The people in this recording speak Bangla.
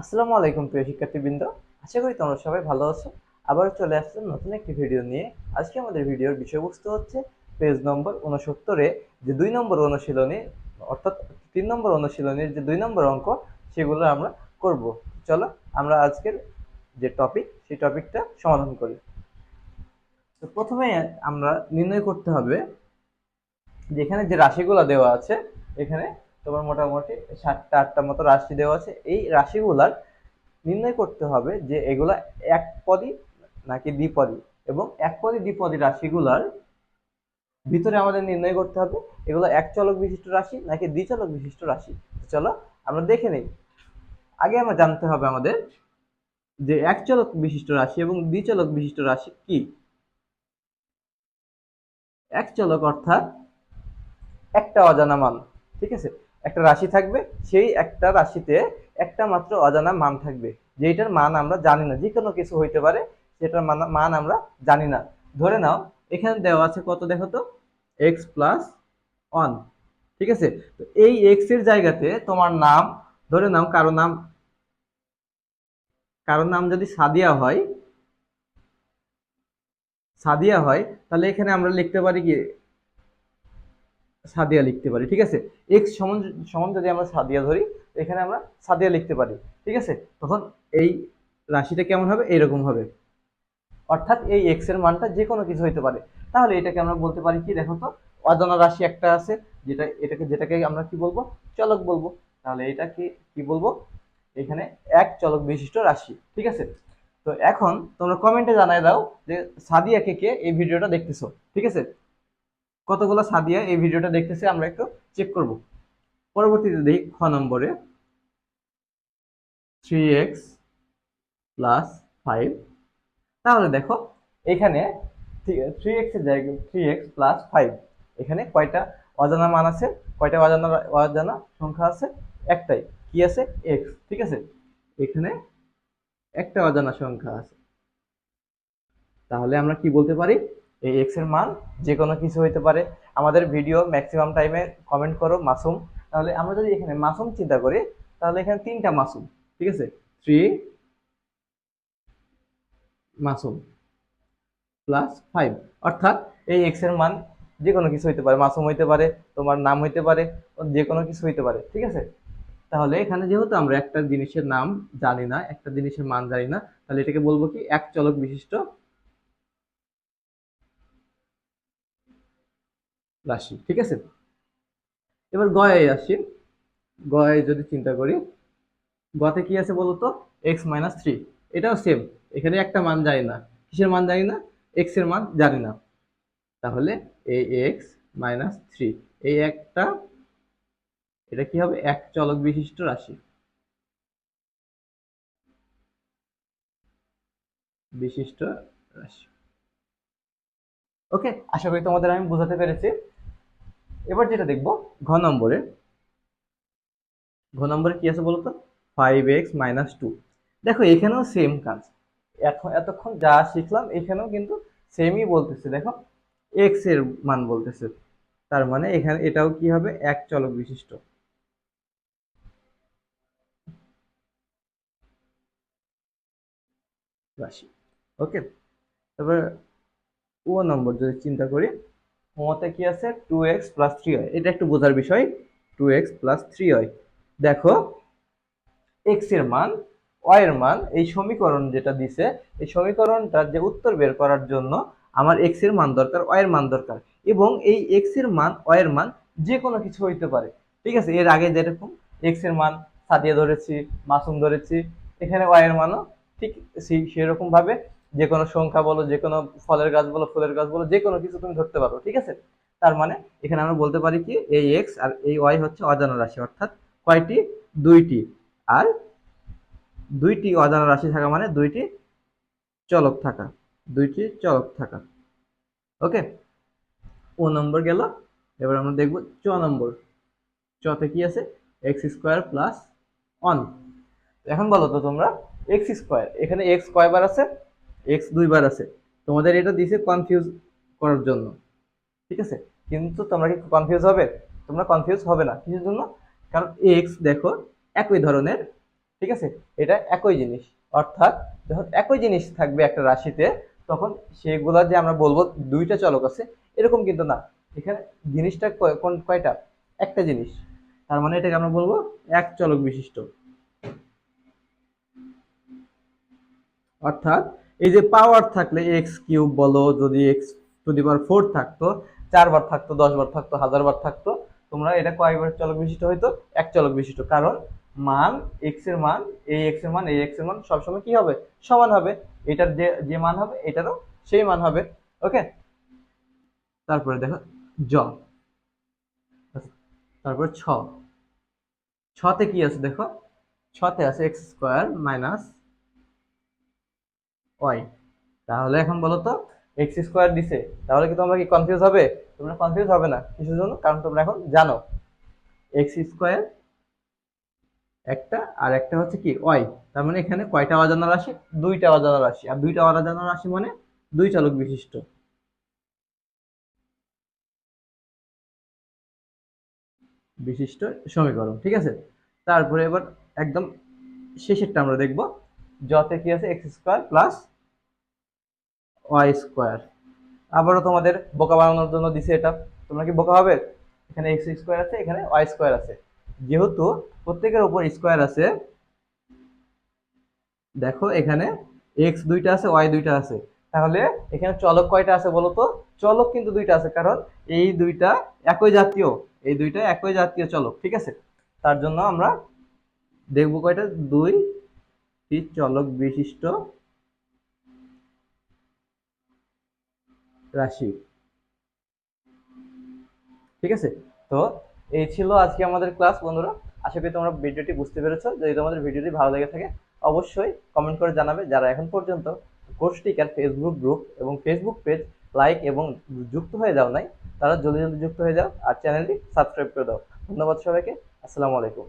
আসসালামু আলাইকুম, প্রিয় শিক্ষার্থীবৃন্দ। আশা করি তোমরা সবাই ভালো আছো। আবার চলে আসলাম নতুন একটি ভিডিও নিয়ে। আজকে আমাদের ভিডিওর বিষয়বস্তু হচ্ছে পেজ নম্বর উনসত্তরে যে দুই নম্বর অনুশীলনী, অর্থাৎ তিন নম্বর অনুশীলনীর যে দুই নম্বর অঙ্ক, সেগুলো আমরা করব। চলো, আমরা আজকের যে টপিক সেই টপিকটা সমাধান করি। তো প্রথমে আমরা নির্ণয় করতে হবে যে এখানে যে রাশিগুলো দেওয়া আছে, এখানে তোমার মোটামুটি সাতটা আটটা মতো রাশি দেওয়া আছে। এই রাশিগুলার নির্ণয় করতে হবে যে এগুলা এক পদী নাকি দ্বিপদী এবং এক পদী দ্বিপদী রাশিগুলার ভিতরে আমাদের নির্ণয় করতে হবে, এগুলো এক চলক বিশিষ্ট রাশি নাকি দ্বিচলক বিশিষ্ট রাশি। চলো আমরা দেখে নেই। আগে আমরা জানতে হবে আমাদের যে এক চলক বিশিষ্ট রাশি এবং দ্বিচলক বিশিষ্ট রাশি কি? এক চলক অর্থাৎ একটা অজানা মান, ঠিক আছে? একটা রাশি থাকবে, সেই একটা রাশিতে একটা মাত্র অজানা মান থাকবে। যেটার মান আমরা জানি না যে কোনো কিছু হইতে পারে, সেটার মান মান আমরা জানি না। ধরে নাও, এখানে দেওয়া আছে কত দেখো তো? এক্স প্লাস ওয়ান ঠিক আছে? তো এই এক্সের জায়গাতে তোমার নাম, ধরে নাও কারও নাম কারও নাম যদি সাদিয়া হয় সাদিয়া হয়, তাহলে এখানে আমরা লিখতে পারি কি সাদিয়া লিখতে পারি, ঠিক আছে? এক্স সমান সমান যদি আমরা সাদিয়া ধরি, এখানে আমরা সাদিয়া লিখতে পারি, ঠিক আছে? তখন এই রাশিটা কেমন হবে? এরকম হবে। অর্থাৎ এই এক্সের মানটা যে কোনো কিছু হইতে পারে। তাহলে এটাকে আমরা বলতে পারি কি, দেখো তো, অজানা রাশি একটা আছে, যেটা এটাকে যেটাকে আমরা কি বলব? চলক বলব। তাহলে এটা কি বলব? এখানে এক চলক বিশিষ্ট রাশি, ঠিক আছে? তো এখন তোমরা কমেন্টে জানাই দাও যে সাদিয়া কে কে এই ভিডিওটা দেখতেছো, ঠিক আছে? কতগুলো সাদিয়া এই ভিডিওটা দেখতেছে, আমরা একটু চেক করব। পরবর্তীতে দেখি খ নম্বরে। থ্রি এক্স প্লাস ফাইভ তাহলে দেখো, এখানে থ্রি এক্সের জায়গায় থ্রি এক্স প্লাস ফাইভ এখানে কয়টা অজানা মান আছে? কয়টা অজানা অজানা সংখ্যা আছে? একটাই। কি আছে? এক্স ঠিক আছে? এখানে একটা অজানা সংখ্যা আছে। তাহলে আমরা কি বলতে পারি? এই এক্সের মান যে কোনো কিছু হইতে পারে। আমাদের ভিডিও ম্যাক্সিমাম টাইমে কমেন্ট করো, মাসুম। তাহলে আমরা যদি এখানে মাসুম চিন্তা করি, তাহলে এখানে তিনটা মাসুম, ঠিক আছে? থ্রি মাসুম প্লাস ফাইভ অর্থাৎ এই এক্সের মান যে কোনো কিছু হইতে পারে। মাসুম হইতে পারে, তোমার নাম হইতে পারে যে কোনো কিছু হইতে পারে, ঠিক আছে? তাহলে এখানে যেহেতু আমরা একটা জিনিসের নাম জানি না, একটা জিনিসের মান জানি না, তাহলে এটাকে বলব কি এক চলক বিশিষ্ট রাশি, ঠিক আছে? এবার গয়ে আসি। গয়ে যদি চিন্তা করি গতে কি আছে বলতো? এক্স মাইনাস থ্রি এটাও সেম এখানে একটা মান জানি না। কিসের মান জানি না? এক্সের মান জানি না। তাহলে এই এক্স মাইনাস থ্রি এই একটা, এটা কি হবে? এক চলক বিশিষ্ট রাশি। বিশিষ্ট রাশি। ওকে আশা করি তোমাদের আমি বোঝাতে পেরেছি। এবার যেটা দেখব, ঘ নম্বরে। ঘ নম্বরে কি আছে বলতো? ফাইভ এক্স মাইনাস টু দেখো, এখানেও সেম কাজ। এখন এতক্ষণ যা শিখলাম, এখানেও কিন্তু সেমই বলতেছে। দেখো এক্সের মান বলতেছে। তার মানে এখানে এটাও কি হবে? এক চলক বিশিষ্ট। রাশি। ওকে তারপর ও নম্বর যদি চিন্তা করি ওতে কি আছে? টু এক্স প্লাস থ্রি হয় এটা একটু বোঝার বিষয়। টু এক্স প্লাস থ্রি হয় দেখো এক্সের মান ওয়াই এর মান, এই সমীকরণ যেটা দিছে, এই সমীকরণটার যে উত্তর বের করার জন্য আমার এক্সের মান দরকার ওয়াই এর মান দরকার। এবং এই এক্সের মান ওয়াই এর মান যে কোনো কিছু হইতে পারে। ঠিক আছে? এর আগে যেরকম এক্সের মান সাদিয়ে ধরেছি, মাসুম ধরেছি, এখানে ওয়াই এর মানও ঠিক সেই সেরকম ভাবে যে কোনো সংখ্যা বলো যে কোনো ফলের গাছ বলো, ফুলের গাছ বলো যে কোনো কিছু তুমি ধরতে পারো, ঠিক আছে? তার মানে এখানে আমরা বলতে পারি কি, এই এক্স আর এই ওয়াই হচ্ছে অজানা রাশি, অর্থাৎ কয়টি? দুইটি। আর দুইটি অজানা রাশি থাকা মানে দুইটি চলক থাকা, দুইটি চলক থাকা। ওকে? ও নম্বর গেল। এবার আমরা দেখব চ নম্বর। চতে কি আছে? এক্স স্কোয়ার প্লাস ওয়ান এখন বলো তো তোমরা এক্স স্কোয়ার এখানে এক্স কয়বার আছে? এক্স দুইবার আছে। তোমাদের এটা দিছে কনফিউজ করার জন্য। ঠিক আছে? কিন্তু তোমরা কি কনফিউজ হবে? তোমরা কনফিউজ হবে না। কিসের জন্য? কারণ এক্স দেখো একই ধরনের। ঠিক আছে? এটা একই জিনিস। অর্থাৎ যখন একই জিনিস থাকবে একটা রাশিতে, তখন সেগুলা যে আমরা বলব দুইটা চলক আছে, এরকম কিন্তু না। এখানে জিনিসটা কোন, কয়টা? একটা জিনিস। তার মানে এটাকে আমরা বলব এক চলক বিশিষ্ট। অর্থাৎ এই যে পাওয়ার থাকলে এক্স কিউব বলো, যদি x to the power four থাকতো, চারবার থাকতো, দশবার থাকতো, হাজারবার থাকতো, তোমরা এটা কয়বার চলক বিশিষ্ট হইতো? এক চলক বিশিষ্ট। কারণ মান এক্সের মান, এই এক্সের মান, এই এক্সের মান সবসময় কি হবে? সমান হবে। এটার যে যে মান হবে, এটারও সেই মান হবে। ওকে? তারপরে দেখো, জ। তারপর ছ। ছতে কি আছে দেখো? ছতে আছে এক্স স্কোয়ার মাইনাস ওয়াই। তাহলে এখন বলো তো, এক্স স্কোয়ার দিছে, তাহলে কি তোমরা কি কনফিউজ হবে? তোমরা কনফিউজ হবে না কিসের জন্য, কারণ তোমরা এখন জানো। এক্স স্কোয়ার একটা, আর একটা হচ্ছে কি, ওয়াই। তার মানে এখানে কয়টা অজানা রাশি? দুইটা অজানা রাশি। আর দুইটা অজানা রাশি মানে দুই চলক বিশিষ্ট। বিশিষ্ট সমীকরণ, ঠিক আছে? তারপরে এবার একদম শেষেরটা আমরা দেখব। যতে কি আছে? X square plus y square আবারও তোমাদের বোকা বানানোর জন্য দিছে এটা। তোমরা কি বোকা হবে? এখানে এক্স স্কোয়ার আছে, এখানে ওয়াই স্কোয়ার আছে। যেহেতু প্রত্যেকের উপর স্কোয়ার আছে, দেখো এখানে এক্স দুইটা আছে ওয়াই দুইটা আছে। তাহলে এখানে চলক কয়টা আছে বলো তো? চলক কিন্তু দুইটা আছে, কারণ এই দুইটা একই জাতীয়। এই দুইটা একই জাতীয় চলক, ঠিক আছে? তার জন্য আমরা দেখব কয়টা? দুই চলক বিশিষ্ট রাশি। ঠিক আছে? তো এই ছিল আজকে আমাদের ক্লাস, বন্ধুরা। আশা করি তোমরা ভিডিওটি বুঝতে পেরেছ। যদি তোমাদের ভিডিওটি ভালো লেগে থাকে, অবশ্যই কমেন্ট করে জানাবে যারা এখন পর্যন্ত কোর্সটিকার ফেসবুক গ্রুপ এবং ফেসবুক পেজ লাইক এবং যুক্ত হয়ে যাও নাই, তারা জলদি জলদি যুক্ত হয়ে যাও আর চ্যানেলটি সাবস্ক্রাইব করে দাও। ধন্যবাদ সবাইকে। আসসালামু আলাইকুম।